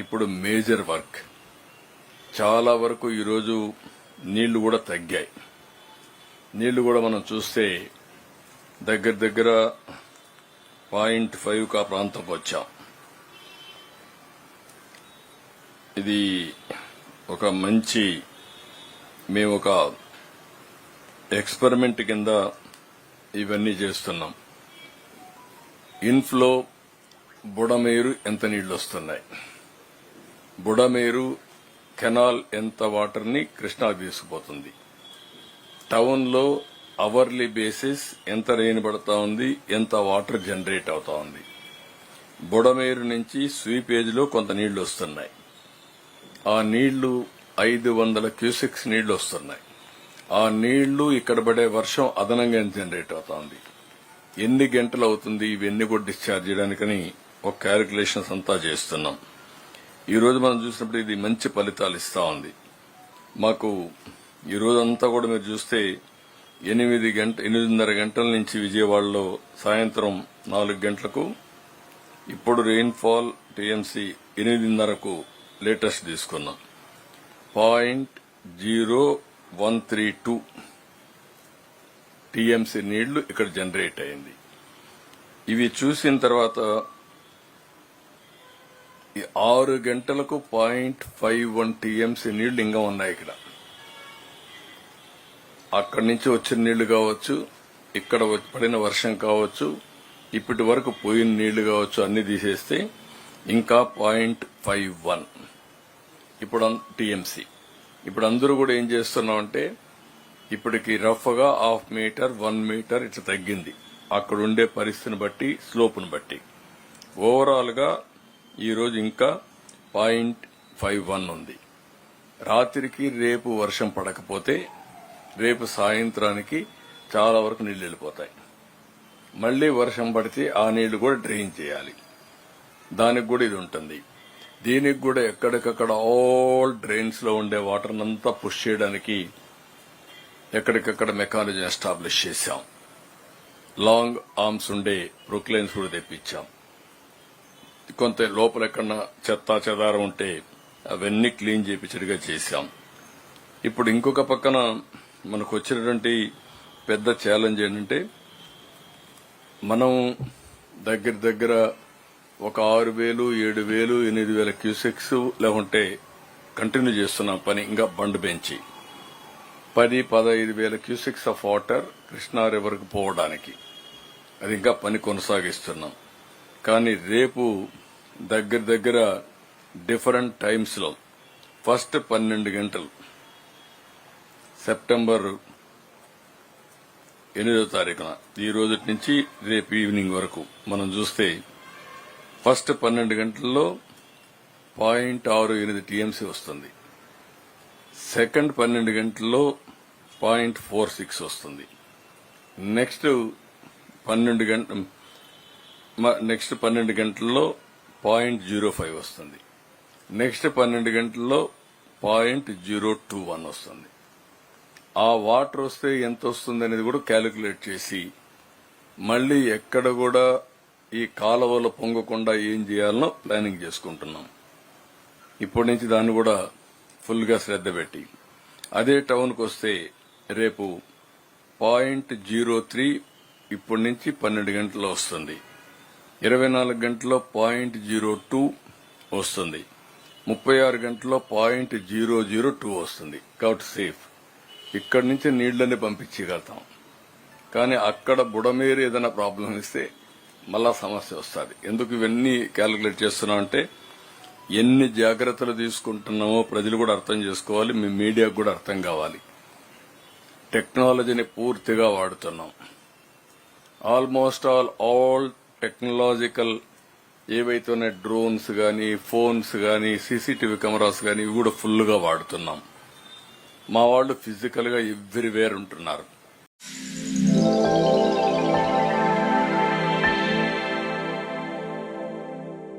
ఇప్పుడు major work. చాలా వరకు ఈరోజు నీళ్ళు కూడా తగ్గాయి. నీళ్ళు కూడా మనం చూస్తే దగ్గర దగ్గర పాయింట్ ఫైవ్ కా ప్రాంతంకి వచ్చాం. ఇది ఒక మంచి మేము ఒక ఎక్స్పెరిమెంట్ కింద ఇవన్నీ చేస్తున్నాం. ఇన్ఫ్లో బుడమేరు ఎంత నీళ్ళు వస్తున్నాయి? బుడమేరు కెనాల్ ఎంత వాటర్ని కృష్ణా తీసుకుపోతుంది. టౌన్లో అవర్లీ బేసిస్ ఎంత రెయిన్ పడతా ఉంది ఎంత వాటర్ జనరేట్ అవుతా ఉంది. బుడమేరు నుంచి స్వీపేజ్లో కొంత నీళ్ళు వస్తున్నాయి. ఆ నీళ్ళు ఐదు వందల క్యూసెక్స్ నీళ్ళు వస్తున్నాయి. ఆ నీళ్ళు ఇక్కడ పడే వర్షం అదనంగా జనరేట్ అవుతోంది ఎన్ని గంటలు అవుతుంది ఇవన్నీ కూడా డిశ్చార్జ్ చేయడానికని ఒక క్యాలిక్యులేషన్స్ అంతా చేస్తున్నాం. ఈ రోజు మనం చూసినప్పుడు ఇది మంచి ఫలితాలు ఇస్తా ఉంది. మాకు ఈ రోజంతా అంతా కూడా మీరు చూస్తే ఎనిమిది గంట ఎనిమిదిన్నర గంటల నుంచి విజయవాడలో సాయంత్రం నాలుగు గంటలకు ఇప్పుడు రెయిన్ఫాల్ టీఎంసీ ఎనిమిదిన్నరకు లేటెస్ట్ తీసుకున్నాం. Point zero one three two TMC నీళ్ళు ఇక్కడ జనరేట్ అయింది. ఇవి చూసిన తర్వాత ఆరు గంటలకు పాయింట్ ఫైవ్ వన్ టీఎంసీ నీళ్ళు ఇంకా ఉన్నాయి ఇక్కడ. అక్కడి నుంచి వచ్చిన నీళ్ళు కావచ్చు ఇక్కడ పడిన వర్షం కావచ్చు ఇప్పటి వరకు పోయిన నీళ్ళు కావచ్చు అన్ని తీసేస్తే ఇంకా పాయింట్ ఫైవ్ వన్. ఇప్పుడు టీఎంసీ. ఇప్పుడు అందరూ కూడా ఏం చేస్తున్నాం అంటే ఇప్పటికి రఫ్గా హాఫ్ మీటర్ వన్ మీటర్ ఇట్లా తగ్గింది. అక్కడ ఉండే పరిస్థితిని బట్టి స్లోప్ను బట్టి. ఓవరాల్గా ఈరోజు ఇంకా పాయింట్ ఫైవ్ వన్ ఉంది. రాత్రికి రేపు వర్షం పడకపోతే రేపు సాయంత్రానికి చాలా వరకు నీళ్ళు వెళ్ళిపోతాయి. మళ్ళీ వర్షం పడితే ఆ నీళ్ళు కూడా డ్రైన్ చేయాలి. దానికి కూడా ఇది ఉంటుంది. దీనికి కూడా ఎక్కడికక్కడ ఆల్ డ్రైన్స్లో ఉండే వాటర్ అంతా పుష్ చేయడానికి ఎక్కడికక్కడ మెకానిజం ఎస్టాబ్లిష్ చేశాం. లాంగ్ ఆర్మ్స్ ఉండే ప్రొక్లైన్స్ కూడా తెప్పించాం. కొంత లోపల ఎక్కడన్నా చెత్త చెదారం ఉంటే అవన్నీ క్లీన్ చేపించడిగా చేశాం. ఇప్పుడు ఇంకొక పక్కన మనకు వచ్చినటువంటి పెద్ద ఛాలెంజ్ ఏంటంటే మనం దగ్గర దగ్గర ఒక ఆరు వేలు ఏడు వేలు ఎనిమిది వేల క్యూసెక్స్ లేకుంటే కంటిన్యూ చేస్తున్నాం పని ఇంకా బండ్ పెంచి పది పదహైదు వేల క్యూసెక్స్ ఆఫ్ వాటర్ కృష్ణా రివర్కి పోవడానికి. అది ఇంకా పని కొనసాగిస్తున్నాం. కానీ రేపు దగ్గర దగ్గర డిఫరెంట్ టైమ్స్లో ఫస్ట్ పన్నెండు గంటలు. సెప్టెంబర్ ఎనిమిదో తారీఖున. ఈ రోజు నుంచి రేపు ఈవినింగ్ వరకు మనం చూస్తే ఫస్ట్ పన్నెండు గంటల్లో పాయింట్ ఆరు ఎనిమిది టీఎంసీ వస్తుంది. సెకండ్ పన్నెండు గంటల్లో పాయింట్ ఫోర్ సిక్స్ వస్తుంది. నెక్స్ట్ పన్నెండు గంట నెక్స్ట్ పన్నెండు గంటల్లో పాయింట్ జీరో ఫైవ్ వస్తుంది. నెక్స్ట్ పన్నెండు గంటల్లో పాయింట్ జీరో టూ వన్ వస్తుంది. ఆ వాటర్ వస్తే ఎంత వస్తుంది అనేది కూడా క్యాలిక్యులేట్ చేసి మళ్ళీ ఎక్కడ కూడా ఈ కాలువలు పొంగకుండా ఏం చేయాలనో ప్లానింగ్ చేసుకుంటున్నాం. ఇప్పటి నుంచి దాన్ని కూడా ఫుల్గా శ్రద్ధ పెట్టి. అదే టౌన్కి వస్తే రేపు పాయింట్ జీరో త్రీ ఇప్పటి నుంచి పన్నెండు గంటల్లో వస్తుంది. ఇరవై నాలుగు గంటల్లో పాయింట్ జీరో టూ వస్తుంది. ముప్పై ఆరు గంటల్లో పాయింట్ జీరో జీరో టూ వస్తుంది. కాబట్టి సేఫ్. ఇక్కడి నుంచి నీళ్ళని పంపించగలుగుతాం. కానీ అక్కడ బుడమేరు ఏదైనా ప్రాబ్లం ఇస్తే మళ్ళా సమస్య వస్తుంది. ఎందుకు ఇవన్నీ క్యాలిక్యులేట్ చేస్తున్నాం అంటే ఎన్ని జాగ్రత్తలు తీసుకుంటున్నామో ప్రజలు కూడా అర్థం చేసుకోవాలి. మీ మీడియాకు కూడా అర్థం కావాలి. టెక్నాలజీని పూర్తిగా వాడుతున్నాం. ఆల్మోస్ట్ ఆల్ ఆల్ టెక్నాలజికల్ ఏవైతే ఉన్నాయి డ్రోన్స్ కానీ ఫోన్స్ కానీ సీసీటీవీ కెమెరాస్ కానీ ఇవి కూడా ఫుల్గా వాడుతున్నాం. మా వాళ్ళు ఫిజికల్గా ఎవ్రీవేర్ ఉంటున్నారు.